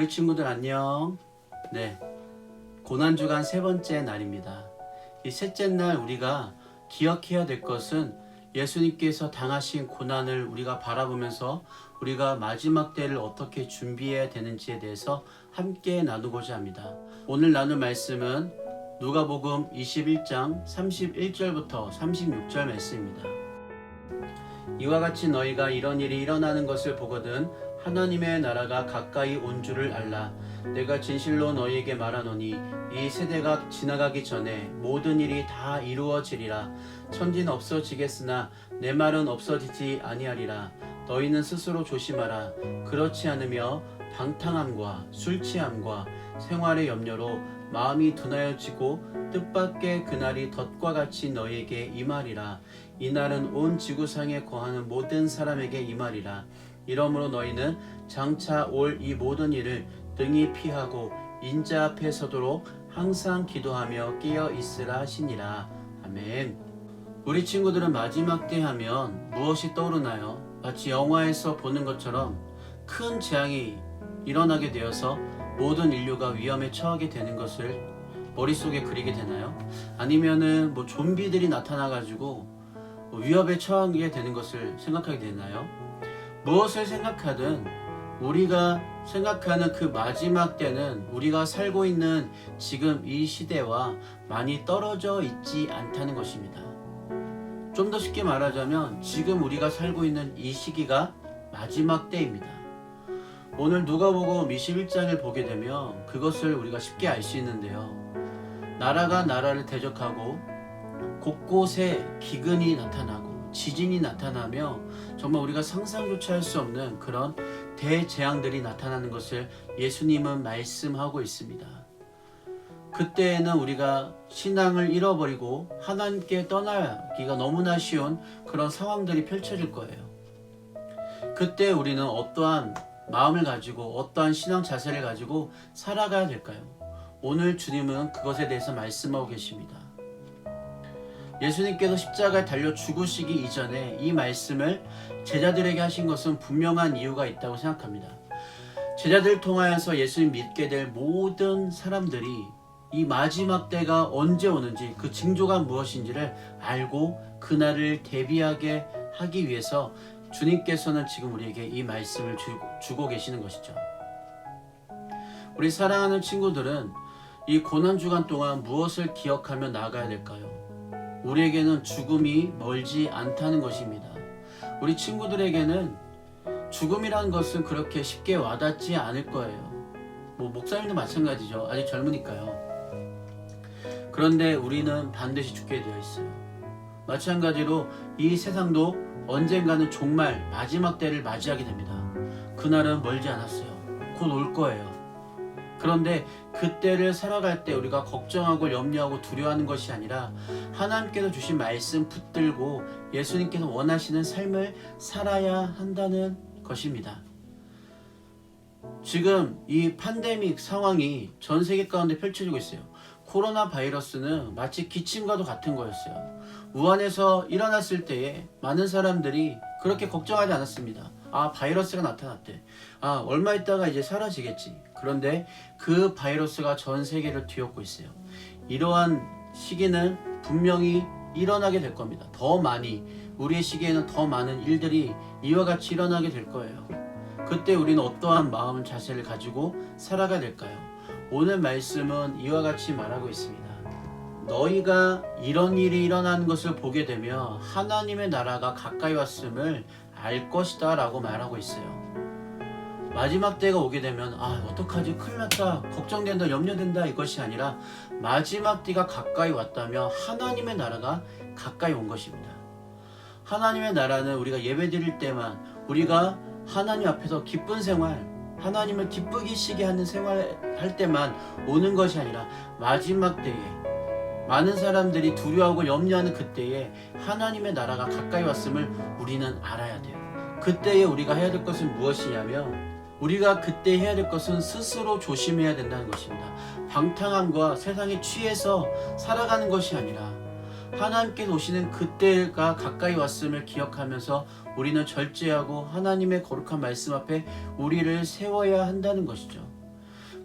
우리 친구들 안녕. 네. 고난주간 세 번째 날입니다. 이 셋째 날 우리가 기억해야 될 것은 예수님께서 당하신 고난을 우리가 바라보면서 우리가 마지막 때를 어떻게 준비해야 되는지에 대해서 함께 나누고자 합니다. 오늘 나눌 말씀은 누가복음 21장 31절부터 36절 말씀입니다. 이와 같이 너희가 이런 일이 일어나는 것을 보거든 하나님의 나라가 가까이 온 줄을 알라. 내가 진실로 너희에게 말하노니 이 세대가 지나가기 전에 모든 일이 다 이루어지리라. 천지는 없어지겠으나 내 말은 없어지지 아니하리라. 너희는 스스로 조심하라. 그렇지 않으며 방탕함과 술 취함과 생활의 염려로 마음이 둔하여지고 뜻밖의 그날이 덫과 같이 너희에게 임하리라. 이날은 온 지구상에 거하는 모든 사람에게 임하리라. 이러므로 너희는 장차 올 이 모든 일을 등이 피하고 인자 앞에 서도록 항상 기도하며 깨어 있으라 하시니라. 아멘. 우리 친구들은 마지막 때 하면 무엇이 떠오르나요? 마치 영화에서 보는 것처럼 큰 재앙이 일어나게 되어서 모든 인류가 위험에 처하게 되는 것을 머릿속에 그리게 되나요? 아니면은 뭐 좀비들이 나타나 가지고 위협에 처하게 되는 것을 생각하게 되나요? 무엇을 생각하든 우리가 생각하는 그 마지막 때는 우리가 살고 있는 지금 이 시대와 많이 떨어져 있지 않다는 것입니다. 좀 더 쉽게 말하자면 지금 우리가 살고 있는 이 시기가 마지막 때입니다. 오늘 누가복음 21장을 보게 되면 그것을 우리가 쉽게 알 수 있는데요. 나라가 나라를 대적하고 곳곳에 기근이 나타나고 지진이 나타나며 정말 우리가 상상조차 할 수 없는 그런 대재앙들이 나타나는 것을 예수님은 말씀하고 있습니다. 그때에는 우리가 신앙을 잃어버리고 하나님께 떠나기가 너무나 쉬운 그런 상황들이 펼쳐질 거예요. 그때 우리는 어떠한 마음을 가지고 어떠한 신앙 자세를 가지고 살아가야 될까요? 오늘 주님은 그것에 대해서 말씀하고 계십니다. 예수님께서 십자가에 달려 죽으시기 이전에 이 말씀을 제자들에게 하신 것은 분명한 이유가 있다고 생각합니다. 제자들을 통하여서 예수님 믿게 될 모든 사람들이 이 마지막 때가 언제 오는지 그 징조가 무엇인지를 알고 그날을 대비하게 하기 위해서 주님께서는 지금 우리에게 이 말씀을 주고 계시는 것이죠. 우리 사랑하는 친구들은 이 고난 주간 동안 무엇을 기억하며 나아가야 될까요? 우리에게는 죽음이 멀지 않다는 것입니다. 우리 친구들에게는 죽음이라는 것은 그렇게 쉽게 와닿지 않을 거예요. 뭐 목사님도 마찬가지죠. 아직 젊으니까요. 그런데 우리는 반드시 죽게 되어 있어요. 마찬가지로 이 세상도 언젠가는 정말 마지막 때를 맞이하게 됩니다. 그날은 멀지 않았어요. 곧 올 거예요. 그런데 그때를 살아갈 때 우리가 걱정하고 염려하고 두려워하는 것이 아니라 하나님께서 주신 말씀 붙들고 예수님께서 원하시는 삶을 살아야 한다는 것입니다. 지금 이 팬데믹 상황이 전 세계 가운데 펼쳐지고 있어요. 코로나 바이러스는 마치 기침과도 같은 거였어요. 우한에서 일어났을 때에 많은 사람들이 그렇게 걱정하지 않았습니다. 아, 바이러스가 나타났대. 아, 얼마 있다가 이제 사라지겠지. 그런데 그 바이러스가 전 세계를 뒤엎고 있어요. 이러한 시기는 분명히 일어나게 될 겁니다. 더 많이, 우리의 시기에는 더 많은 일들이 이와 같이 일어나게 될 거예요. 그때 우리는 어떠한 마음 자세를 가지고 살아가야 될까요? 오늘 말씀은 이와 같이 말하고 있습니다. 너희가 이런 일이 일어나는 것을 보게 되면 하나님의 나라가 가까이 왔음을 알 것이다 라고 말하고 있어요. 마지막 때가 오게 되면 아 어떡하지 큰일 났다 걱정된다 염려된다 이것이 아니라 마지막 때가 가까이 왔다면 하나님의 나라가 가까이 온 것입니다. 하나님의 나라는 우리가 예배 드릴 때만 우리가 하나님 앞에서 기쁜 생활 하나님을 기쁘게 시게 하는 생활 할 때만 오는 것이 아니라 마지막 때에 많은 사람들이 두려워하고 염려하는 그때에 하나님의 나라가 가까이 왔음을 우리는 알아야 돼요. 그때에 우리가 해야 될 것은 무엇이냐면 우리가 그때 해야 될 것은 스스로 조심해야 된다는 것입니다. 방탕함과 세상에 취해서 살아가는 것이 아니라 하나님께서 오시는 그때가 가까이 왔음을 기억하면서 우리는 절제하고 하나님의 거룩한 말씀 앞에 우리를 세워야 한다는 것이죠.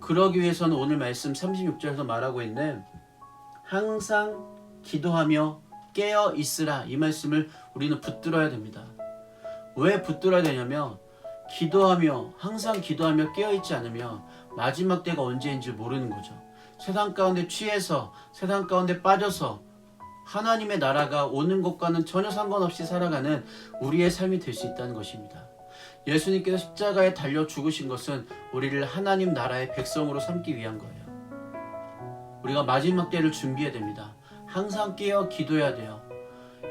그러기 위해서는 오늘 말씀 36절에서 말하고 있는 항상 기도하며 깨어 있으라 이 말씀을 우리는 붙들어야 됩니다. 왜 붙들어야 되냐면 기도하며 항상 기도하며 깨어 있지 않으면 마지막 때가 언제인지 모르는 거죠. 세상 가운데 취해서 세상 가운데 빠져서 하나님의 나라가 오는 것과는 전혀 상관없이 살아가는 우리의 삶이 될 수 있다는 것입니다. 예수님께서 십자가에 달려 죽으신 것은 우리를 하나님 나라의 백성으로 삼기 위한 거예요. 우리가 마지막 때를 준비해야 됩니다. 항상 깨어 기도해야 돼요.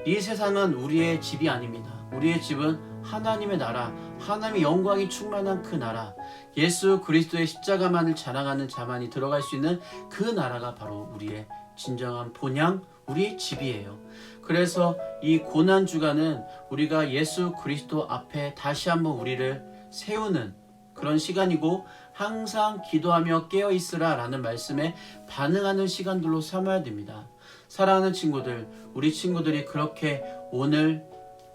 이 세상은 우리의 집이 아닙니다. 우리의 집은 하나님의 나라, 하나님의 영광이 충만한 그 나라, 예수 그리스도의 십자가만을 자랑하는 자만이 들어갈 수 있는 그 나라가 바로 우리의 진정한 본향, 우리의 집이에요. 그래서 이 고난 주간은 우리가 예수 그리스도 앞에 다시 한번 우리를 세우는 그런 시간이고 항상 기도하며 깨어 있으라 라는 말씀에 반응하는 시간들로 삼아야 됩니다. 사랑하는 친구들, 우리 친구들이 그렇게 오늘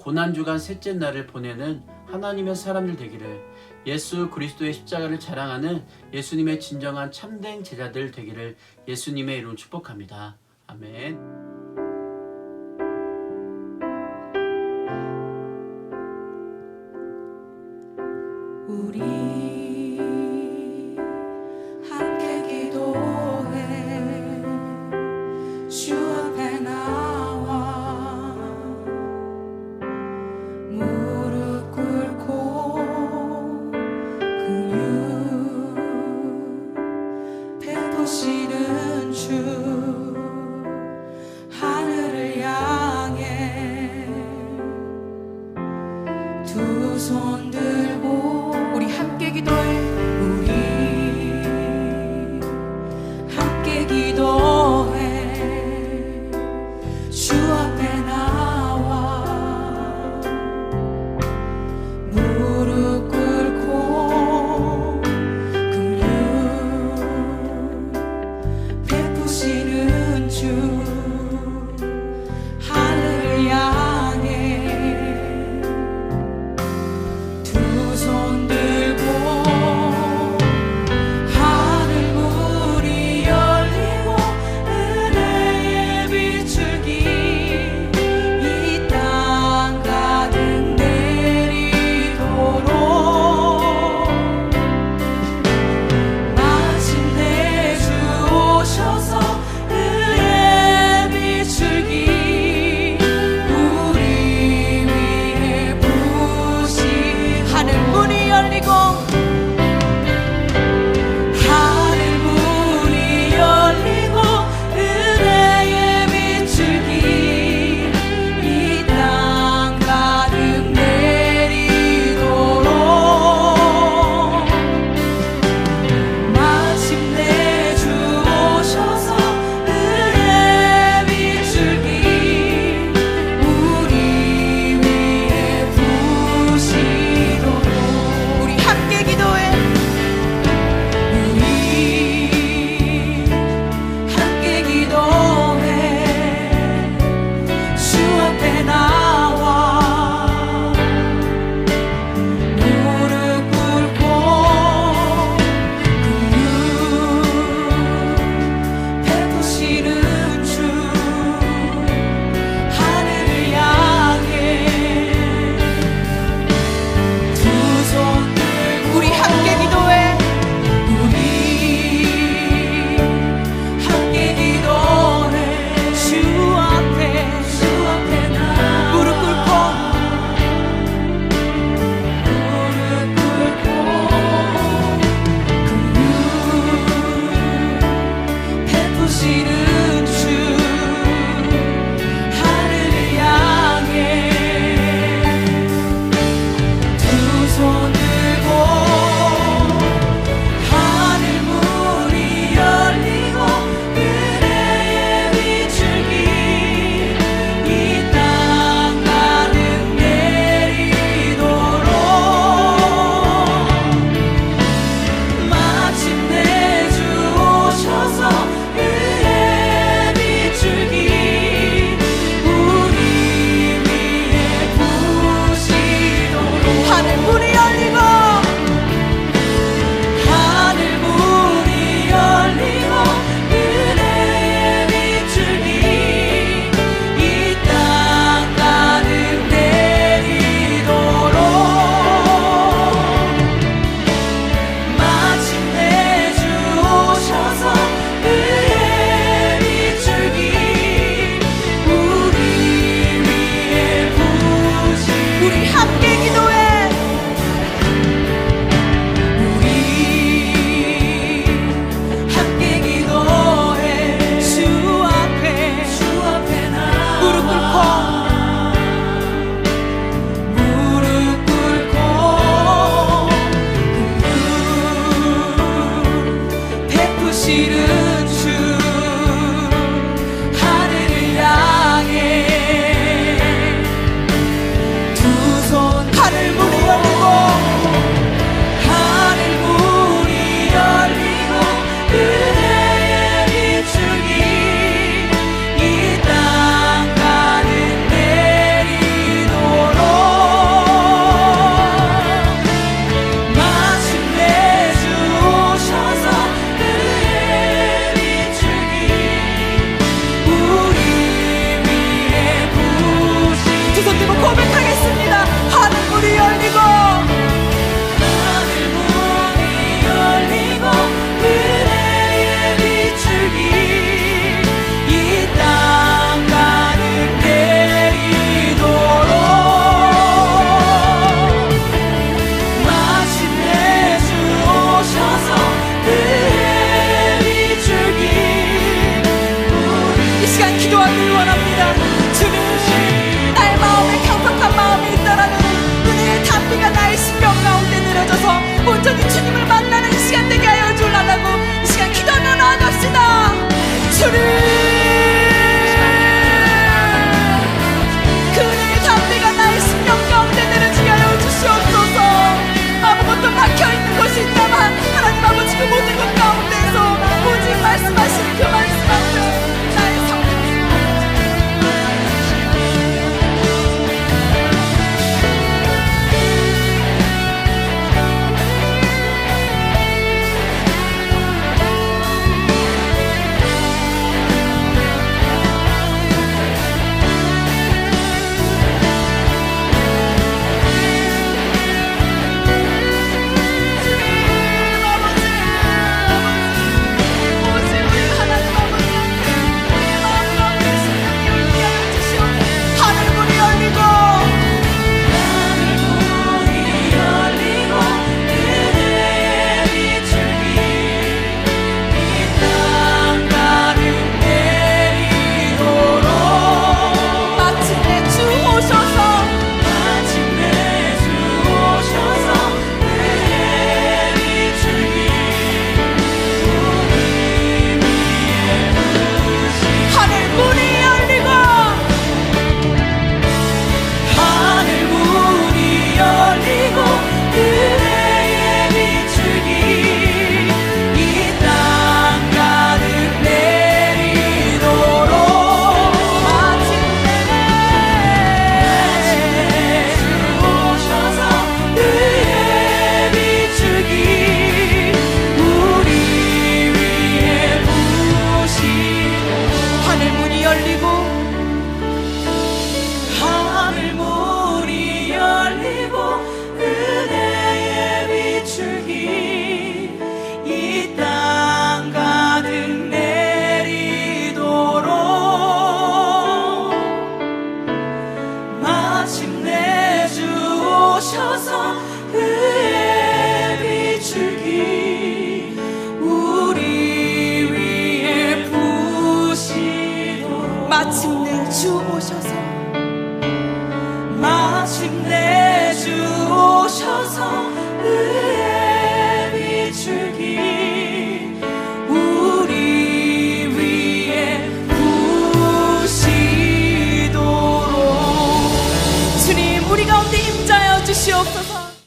고난주간 셋째 날을 보내는 하나님의 사람들 되기를 예수 그리스도의 십자가를 자랑하는 예수님의 진정한 참된 제자들 되기를 예수님의 이름 축복합니다. 아멘.